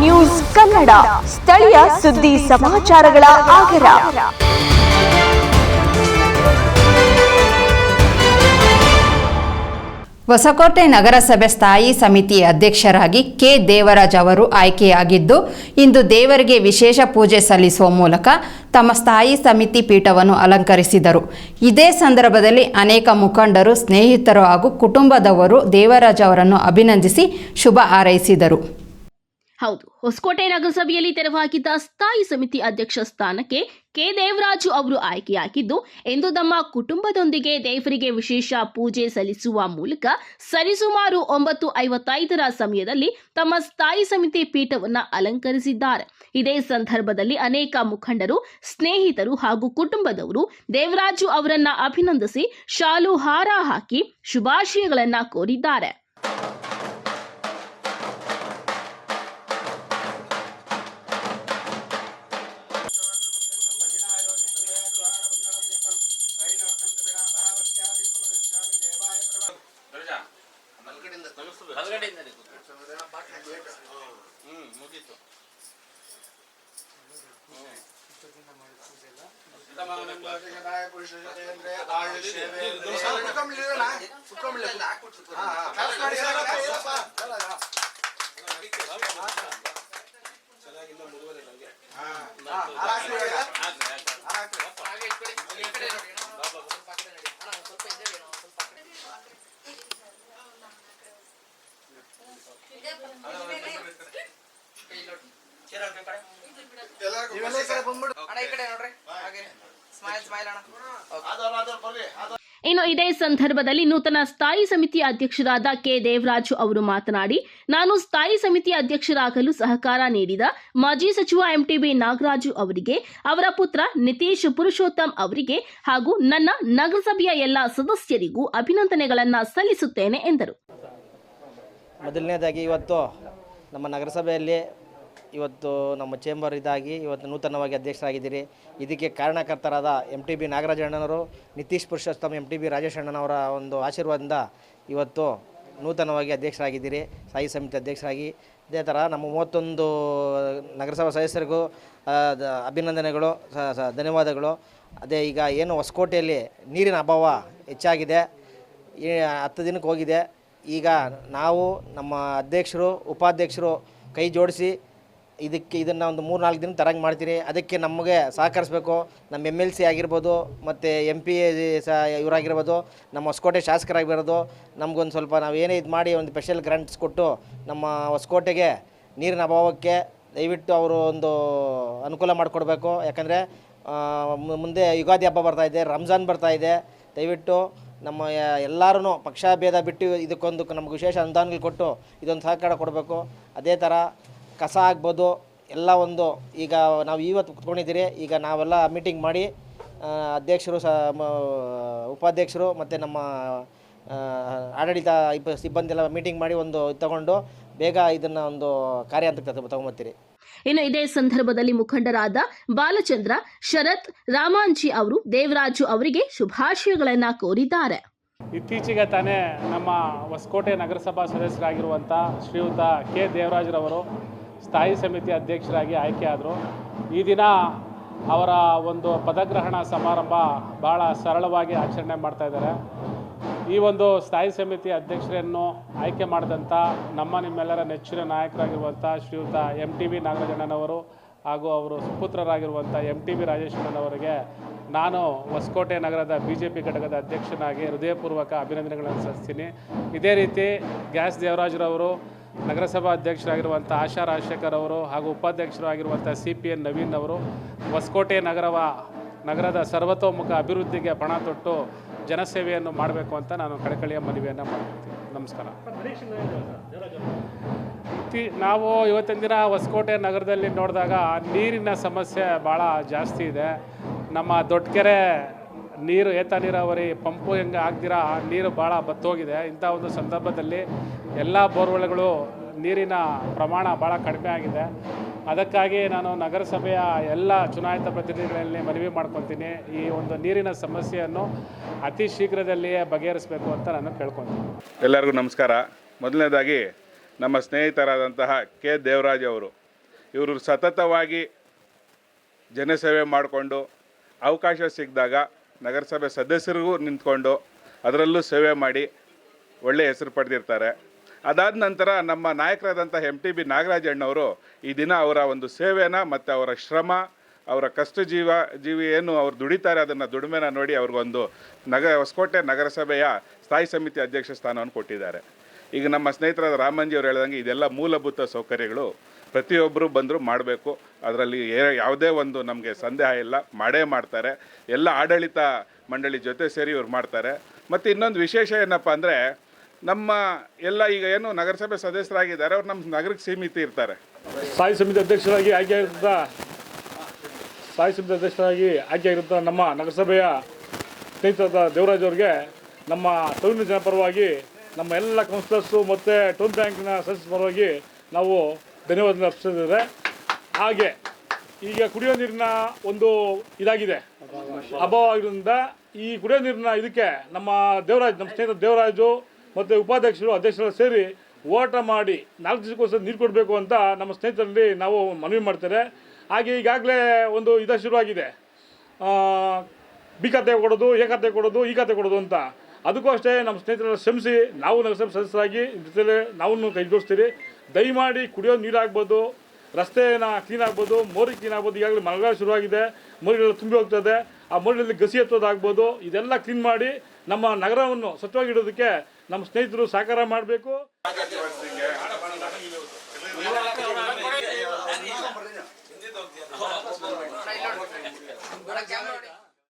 News Kannada. ಸ್ಥಳೀಯ ಸುದ್ದಿ ಸಮಾಚಾರಗಳ ಆಗರ ಹೊಸಕೋಟೆ ನಗರಸಭೆ ಸ್ಥಾಯಿ ಸಮಿತಿ ಅಧ್ಯಕ್ಷರಾಗಿ ಕೆ ದೇವರಾಜ್ ಅವರು ಆಯ್ಕೆಯಾಗಿದ್ದು, ಇಂದು ದೇವರಿಗೆ ವಿಶೇಷ ಪೂಜೆ ಸಲ್ಲಿಸುವ ಮೂಲಕ ತಮ್ಮ ಸ್ಥಾಯಿ ಸಮಿತಿ ಪೀಠವನ್ನು ಅಲಂಕರಿಸಿದರು. ಇದೇ ಸಂದರ್ಭದಲ್ಲಿ ಅನೇಕ ಮುಖಂಡರು, ಸ್ನೇಹಿತರು ಹಾಗೂ ಕುಟುಂಬದವರು ದೇವರಾಜ್ ಅವರನ್ನು ಅಭಿನಂದಿಸಿ ಶುಭ ಹಾರೈಸಿದರು. ಹೌದು. ಹೊಸಕೋಟೆ ನಗರಸಭೆಯಲ್ಲಿ ತೆರವಾಗಿದ್ದ ಸ್ಥಾಯಿ ಸಮಿತಿ ಅಧ್ಯಕ್ಷ ಸ್ಥಾನಕ್ಕೆ ಕೆ. ದೇವರಾಜು ಅವರು ಆಯ್ಕೆಯಾಗಿದ್ದು ಎಂದು ತಮ್ಮ ಕುಟುಂಬದೊಂದಿಗೆ ದೇವರಿಗೆ ವಿಶೇಷ ಪೂಜೆ ಸಲ್ಲಿಸುವ ಮೂಲಕ ಸರಿಸುಮಾರು ಒಂಬತ್ತು ಐವತ್ತೈದರ ಸಮಯದಲ್ಲಿ ತಮ್ಮ ಸ್ಥಾಯಿ ಸಮಿತಿ ಪೀಠವನ್ನು ಅಲಂಕರಿಸಿದ್ದಾರೆ. ಇದೇ ಸಂದರ್ಭದಲ್ಲಿ ಅನೇಕ ಮುಖಂಡರು, ಸ್ನೇಹಿತರು ಹಾಗೂ ಕುಟುಂಬದವರು ದೇವರಾಜು ಅವರನ್ನ ಅಭಿನಂದಿಸಿ ಶಾಲು ಹಾರ ಹಾಕಿ ಶುಭಾಶಯಗಳನ್ನ ಕೋರಿದ್ದಾರೆ. ಅಣ್ಣ ಈ ಕಡೆ ನೋಡ್ರಿ ಹಾಗೆ ಸ್ಮೈಲ್ ಸ್ಮೈಲ್ ಅಣ್ಣ Okay. ಇನ್ನು ಇದೇ ಸಂದರ್ಭದಲ್ಲಿ ನೂತನ ಸ್ಥಾಯಿ ಸಮಿತಿ ಅಧ್ಯಕ್ಷರಾದ ಕೆ. ದೇವರಾಜು ಅವರು ಮಾತನಾಡಿ ನಾನು ಸ್ಥಾಯಿ ಸಮಿತಿ ಅಧ್ಯಕ್ಷರಾಗಲು ಸಹಕಾರ ನೀಡಿದ ಮಾಜಿ ಸಚಿವ ಎಂಟಿಬಿ ನಾಗರಾಜು ಅವರಿಗೆ ಅವರ ಪುತ್ರ ನಿತೀಶ್ ಪುರುಷೋತ್ತಮ್ ಅವರಿಗೆ ಹಾಗೂ ನನ್ನ ನಗರಸಭೆಯ ಎಲ್ಲ ಸದಸ್ಯರಿಗೂ ಅಭಿನಂದನೆಗಳನ್ನು ಸಲ್ಲಿಸುತ್ತೇನೆ ಎಂದರು. ಮೊದಲನೇದಾಗಿ ಇವತ್ತು ನಮ್ಮ ನಗರಸಭೆಯಲ್ಲಿ ಇವತ್ತು ನಮ್ಮ ಚೇಂಬರ್ ಇದಾಗಿ ಇವತ್ತು ನೂತನವಾಗಿ ಅಧ್ಯಕ್ಷರಾಗಿದ್ದೀರಿ. ಇದಕ್ಕೆ ಕಾರಣಕರ್ತರಾದ M T B ನಾಗರಾಜಣ್ಣನವರು Nitish Purushottam M T B Rajesh ಅಣ್ಣನವರ ಒಂದು ಆಶೀರ್ವಾದದಿಂದ ಇವತ್ತು ನೂತನವಾಗಿ ಅಧ್ಯಕ್ಷರಾಗಿದ್ದೀರಿ. ಸ್ಥಾಯಿ ಸಮಿತಿ ಅಧ್ಯಕ್ಷರಾಗಿ. ಇದೇ ಥರ ನಮ್ಮ ಮೂವತ್ತೊಂದು ನಗರಸಭಾ ಸದಸ್ಯರಿಗೂ ಅಭಿನಂದನೆಗಳು ಧನ್ಯವಾದಗಳು. ಅದೇ ಈಗ ಏನು ಹೊಸಕೋಟೆಯಲ್ಲಿ ನೀರಿನ ಅಭಾವ ಹೆಚ್ಚಾಗಿದೆ. ಹತ್ತು ದಿನಕ್ಕೆ ಹೋಗಿದೆ. ಈಗ ನಾವು ನಮ್ಮ ಅಧ್ಯಕ್ಷರು, ಉಪಾಧ್ಯಕ್ಷರು ಕೈ ಜೋಡಿಸಿ ಇದಕ್ಕೆ ಇದನ್ನು ಒಂದು ಮೂರು ನಾಲ್ಕು ದಿನ ತರಂಗ ಮಾಡ್ತೀರಿ. ಅದಕ್ಕೆ ನಮಗೆ ಸಹಕರಿಸಬೇಕು. ನಮ್ಮ ಎಂ ಎಲ್ ಸಿ ಆಗಿರ್ಬೋದು, ಮತ್ತು ಎಂ ಪಿ ಸಹ ಇವರಾಗಿರ್ಬೋದು, ನಮ್ಮ ಹೊಸಕೋಟೆ ಶಾಸಕರಾಗಿರೋದು ನಮಗೊಂದು ಸ್ವಲ್ಪ ನಾವು ಏನೇ ಇದು ಮಾಡಿ ಒಂದು ಸ್ಪೆಷಲ್ ಗ್ರಾಂಟ್ಸ್ ಕೊಟ್ಟು ನಮ್ಮ ಹೊಸಕೋಟೆಗೆ ನೀರಿನ ಅಭಾವಕ್ಕೆ ದಯವಿಟ್ಟು ಅವರು ಒಂದು ಅನುಕೂಲ ಮಾಡಿಕೊಡ್ಬೇಕು. ಯಾಕಂದರೆ ಮುಂದೆ ಯುಗಾದಿ ಹಬ್ಬ ಬರ್ತಾ ಇದೆ, ರಂಜಾನ್ ಬರ್ತಾ ಇದೆ. ದಯವಿಟ್ಟು ನಮ್ಮ ಎಲ್ಲರೂ ಪಕ್ಷ ಭೇದ ಬಿಟ್ಟು ಇದಕ್ಕೊಂದು ನಮ್ಗೆ ವಿಶೇಷ ಅನುದಾನಗಳು ಕೊಟ್ಟು ಇದೊಂದು ಸಹಕಾರ ಕೊಡಬೇಕು. ಅದೇ ಥರ ಕಸ ಆಗ್ಬೋದು, ಎಲ್ಲ ಒಂದು ಈಗ ನಾವು ಇವತ್ತು ಕುತ್ಕೊಂಡಿದ್ದೀರಿ, ಈಗ ನಾವೆಲ್ಲ ಮೀಟಿಂಗ್ ಮಾಡಿ ಅಧ್ಯಕ್ಷರು ಸ ಉಪಾಧ್ಯಕ್ಷರು ಮತ್ತು ನಮ್ಮ ಆಡಳಿತ ಇಬ್ಬ ಸಿಬ್ಬಂದಿ ಎಲ್ಲ ಮೀಟಿಂಗ್ ಮಾಡಿ ಒಂದು ತಗೊಂಡು ಬೇಗ ಇದನ್ನು ಒಂದು ಕಾರ್ಯಾಂತಕ್ಕೆ ತಗೊಂಬತ್ತೀರಿ. ಇನ್ನು ಇದೇ ಸಂದರ್ಭದಲ್ಲಿ ಮುಖಂಡರಾದ ಬಾಲಚಂದ್ರ, ಶರತ್, ರಾಮಾಂಜಿ ಅವರು, ದೇವರಾಜು ಅವರಿಗೆ ಶುಭಾಶಯಗಳನ್ನ ಕೋರಿದ್ದಾರೆ. ಇತ್ತೀಚೆಗೆ ತಾನೇ ನಮ್ಮ ಹೊಸಕೋಟೆ ನಗರಸಭಾ ಸದಸ್ಯರಾಗಿರುವಂಥ ಶ್ರೀಯುತ ಕೆ. ದೇವರಾಜರವರು ಸ್ಥಾಯಿ ಸಮಿತಿ ಅಧ್ಯಕ್ಷರಾಗಿ ಆಯ್ಕೆಯಾದರು ಈ ದಿನ ಅವರ ಒಂದು ಪದಗ್ರಹಣ ಸಮಾರಂಭ ಭಾಳ ಸರಳವಾಗಿ ಆಚರಣೆ ಮಾಡ್ತಾ ಇದ್ದಾರೆ. ಈ ಒಂದು ಸ್ಥಾಯಿ ಸಮಿತಿ ಅಧ್ಯಕ್ಷರನ್ನು ಆಯ್ಕೆ ಮಾಡಿದಂಥ ನಮ್ಮ ನಿಮ್ಮೆಲ್ಲರ ನೆಚ್ಚಿನ ನಾಯಕರಾಗಿರುವಂಥ ಶ್ರೀಯುತ ಎಂ ಟಿ ವಿ ನಾಗರಾಜಣ್ಣನವರು ಹಾಗೂ ಅವರು ಸುಪುತ್ರರಾಗಿರುವಂಥ ಎಂ ಟಿ ವಿ ರಾಜೇಶ್ವರನವರಿಗೆ ನಾನು ಹೊಸಕೋಟೆ ನಗರದ ಬಿ ಜೆ ಪಿ ಘಟಕದ ಅಧ್ಯಕ್ಷನಾಗಿ ಹೃದಯಪೂರ್ವಕ ಅಭಿನಂದನೆಗಳನ್ನು ಸಲ್ಲಿಸ್ತೀನಿ. ಇದೇ ರೀತಿ ಗ್ಯಾಸ್ ದೇವರಾಜರವರು, ನಗರಸಭಾ ಅಧ್ಯಕ್ಷರಾಗಿರುವಂಥ ಆಶಾ ರಾಜಶೇಖರ್ ಅವರು ಹಾಗೂ ಉಪಾಧ್ಯಕ್ಷರಾಗಿರುವಂಥ ಸಿ ಪಿ ಎನ್ ನವೀನ್ ಅವರು ಹೊಸಕೋಟೆ ನಗರವ, ನಗರದ ಸರ್ವತೋಮುಖ ಅಭಿವೃದ್ಧಿಗೆ ಪಣ ತೊಟ್ಟು ಜನಸೇವೆಯನ್ನು ಮಾಡಬೇಕು ಅಂತ ನಾನು ಕಳಕಳಿಯ ಮನವಿಯನ್ನು ಮಾಡ್ತೀನಿ ನಮಸ್ಕಾರ. ಇತ್ತಿ ನಾವು ಇವತ್ತಿನ ದಿನ ಹೊಸಕೋಟೆ ನಗರದಲ್ಲಿ ನೋಡಿದಾಗ ನೀರಿನ ಸಮಸ್ಯೆ ಭಾಳ ಜಾಸ್ತಿ ಇದೆ. ನಮ್ಮ ದೊಡ್ಡಕೆರೆ ನೀರು, ಏತ ನೀರಾವರಿ ಪಂಪು ಹೆಂಗೆ ಆಗ್ದಿರಾ ನೀರು ಭಾಳ ಬತ್ತೋಗಿದೆ. ಇಂಥ ಒಂದು ಸಂದರ್ಭದಲ್ಲಿ ಎಲ್ಲ ಬೋರ್ವೆಲ್ಗಳು ನೀರಿನ ಪ್ರಮಾಣ ಭಾಳ ಕಡಿಮೆ ಆಗಿದೆ. ಅದಕ್ಕಾಗಿ ನಾನು ನಗರಸಭೆಯ ಎಲ್ಲ ಚುನಾಯಿತ ಪ್ರತಿನಿಧಿಗಳಲ್ಲಿ ಮನವಿ ಮಾಡ್ಕೊತೀನಿ ಈ ಒಂದು ನೀರಿನ ಸಮಸ್ಯೆಯನ್ನು ಅತಿ ಶೀಘ್ರದಲ್ಲಿಯೇ ಬಗೆಹರಿಸಬೇಕು ಅಂತ ನಾನು ಕೇಳ್ಕೊತೀನಿ ಎಲ್ಲರಿಗೂ ನಮಸ್ಕಾರ. ಮೊದಲನೇದಾಗಿ ನಮ್ಮ ಸ್ನೇಹಿತರಾದಂತಹ ಕೆ. ದೇವರಾಜ್ ಅವರು. ಇವರು ಸತತವಾಗಿ ಜನಸೇವೆ ಮಾಡಿಕೊಂಡು ಅವಕಾಶ ಸಿಕ್ಕಿದಾಗ ನಗರಸಭೆ ಸದಸ್ಯರಿಗೂ ನಿಂತ್ಕೊಂಡು ಅದರಲ್ಲೂ ಸೇವೆ ಮಾಡಿ ಒಳ್ಳೆಯ ಹೆಸರು ಪಡೆದಿರ್ತಾರೆ. ಅದಾದ ನಂತರ ನಮ್ಮ ನಾಯಕರಾದಂಥ ಎಂ ಟಿ ಬಿ ನಾಗರಾಜಣ್ಣವರು ಈ ದಿನ ಅವರ ಒಂದು ಸೇವೆನ ಮತ್ತು ಅವರ ಶ್ರಮ, ಅವರ ಕಷ್ಟ ಜೀವ ಜೀವಿ ಏನು ಅವ್ರು ದುಡಿತಾರೆ ಅದನ್ನು ದುಡಿಮೆನ ನೋಡಿ ಅವ್ರಿಗೊಂದು ನಗ, ಹೊಸಕೋಟೆ ನಗರಸಭೆಯ ಸ್ಥಾಯಿ ಸಮಿತಿ ಅಧ್ಯಕ್ಷ ಸ್ಥಾನವನ್ನು ಕೊಟ್ಟಿದ್ದಾರೆ. ಈಗ ನಮ್ಮ ಸ್ನೇಹಿತರಾದ ರಾಮಂಜಿ ಅವರು ಹೇಳ್ದಂಗೆ ಇದೆಲ್ಲ ಮೂಲಭೂತ ಸೌಕರ್ಯಗಳು ಪ್ರತಿಯೊಬ್ಬರು ಬಂದರೂ ಮಾಡಬೇಕು. ಅದರಲ್ಲಿ ಯಾವುದೇ ಒಂದು ನಮಗೆ ಸಂದೇಹ ಇಲ್ಲ, ಮಾಡೇ ಮಾಡ್ತಾರೆ. ಎಲ್ಲ ಆಡಳಿತ ಮಂಡಳಿ ಜೊತೆ ಸೇರಿ ಇವ್ರು ಮಾಡ್ತಾರೆ. ಮತ್ತು ಇನ್ನೊಂದು ವಿಶೇಷ ಏನಪ್ಪ ಅಂದರೆ ನಮ್ಮ ಎಲ್ಲ ಈಗ ಏನು ನಗರಸಭೆ ಸದಸ್ಯರಾಗಿದ್ದಾರೆ, ಅವ್ರು ನಮ್ಮ ನಗರಕ್ಕೆ ಸೀಮಿತ ಇರ್ತಾರೆ. ಸ್ಥಾಯಿ ಸಮಿತಿ ಅಧ್ಯಕ್ಷರಾಗಿ ಆಯ್ಕೆಯಾಗಿದ್ದ ಸ್ಥಾಯಿ ಸಮಿತಿ ಅಧ್ಯಕ್ಷರಾಗಿ ಆಯ್ಕೆಯಾಗಿದ್ದ ನಮ್ಮ ನಗರಸಭೆಯ ಸ್ನೇಹಿತರಾದ ದೇವರಾಜ್ ಅವರಿಗೆ ನಮ್ಮ ತಮಿಳು ಜನ ಪರವಾಗಿ ನಮ್ಮ ಎಲ್ಲ ಕೌನ್ಸಿಲರ್ಸು ಮತ್ತು ಟೌನ್ ಬ್ಯಾಂಕಿನ ಸದಸ್ಯರ ಪರವಾಗಿ ನಾವು ಧನ್ಯವಾದ ಅರ್ಪಿಸಿದ್ದೇವೆ ಹಾಗೆ ಈಗ ಕುಡಿಯೋ ನೀರಿನ ಒಂದು ಇದಾಗಿದೆ. ಅಭಾವ ಆಗಿರೋದ್ರಿಂದ ಈ ಕುಡಿಯೋ ನೀರಿನ ಇದಕ್ಕೆ ನಮ್ಮ ದೇವರಾಜ್, ನಮ್ಮ ಸ್ನೇಹಿತ ದೇವರಾಜು ಮತ್ತು ಉಪಾಧ್ಯಕ್ಷರು ಅಧ್ಯಕ್ಷರು ಸೇರಿ ಓಟ ಮಾಡಿ ನಾಲ್ಕು ದಿವಸಕ್ಕೋಸ್ಕರ ನೀರು ಕೊಡಬೇಕು ಅಂತ ನಮ್ಮ ಸ್ನೇಹಿತರಲ್ಲಿ ನಾವು ಮನವಿ ಮಾಡ್ತಾರೆ ಹಾಗೆ ಈಗಾಗಲೇ ಒಂದು ಇದು ಶುರುವಾಗಿದೆ. ಬಿ ಖಾತೆ ಕೊಡೋದು, ಎ ಖಾತೆ ಕೊಡೋದು ಈ ಖಾತೆ ಕೊಡೋದು ಅಂತ. ಅದಕ್ಕೂ ಅಷ್ಟೇ ನಮ್ಮ ಸ್ನೇಹಿತರೆಲ್ಲ ಶ್ರಮಿಸಿ ನಾವು ನಗರಸಭೆ ಸದಸ್ಯರಾಗಿ ಜೊತೆಲೆ ನಾವು ಕೈ ಜೋಡಿಸ್ತೀರಿ ದಯಮಾಡಿ ಕುಡಿಯೋ ನೀರಾಗ್ಬೋದು ರಸ್ತೆನ ಕ್ಲೀನ್ ಆಗ್ಬೋದು, ಮೋರಿ ಕ್ಲೀನ್ ಆಗ್ಬೋದು. ಈಗಾಗಲೇ ಮಳೆಗಾಲ ಶುರುವಾಗಿದೆ, ಮೋರಿಗಳೆಲ್ಲ ತುಂಬಿ ಹೋಗ್ತದೆ. ಆ ಮೂಲದಲ್ಲಿ ಗಸಿ ಎತ್ತೋದಾಗ್ಬೋದು ಇದೆಲ್ಲ ಕ್ಲೀನ್ ಮಾಡಿ ನಮ್ಮ ನಗರವನ್ನು ಸ್ವಚ್ಛವಾಗಿಡೋದಕ್ಕೆ ನಮ್ಮ ಸ್ನೇಹಿತರು ಸಹಕಾರ ಮಾಡಬೇಕು.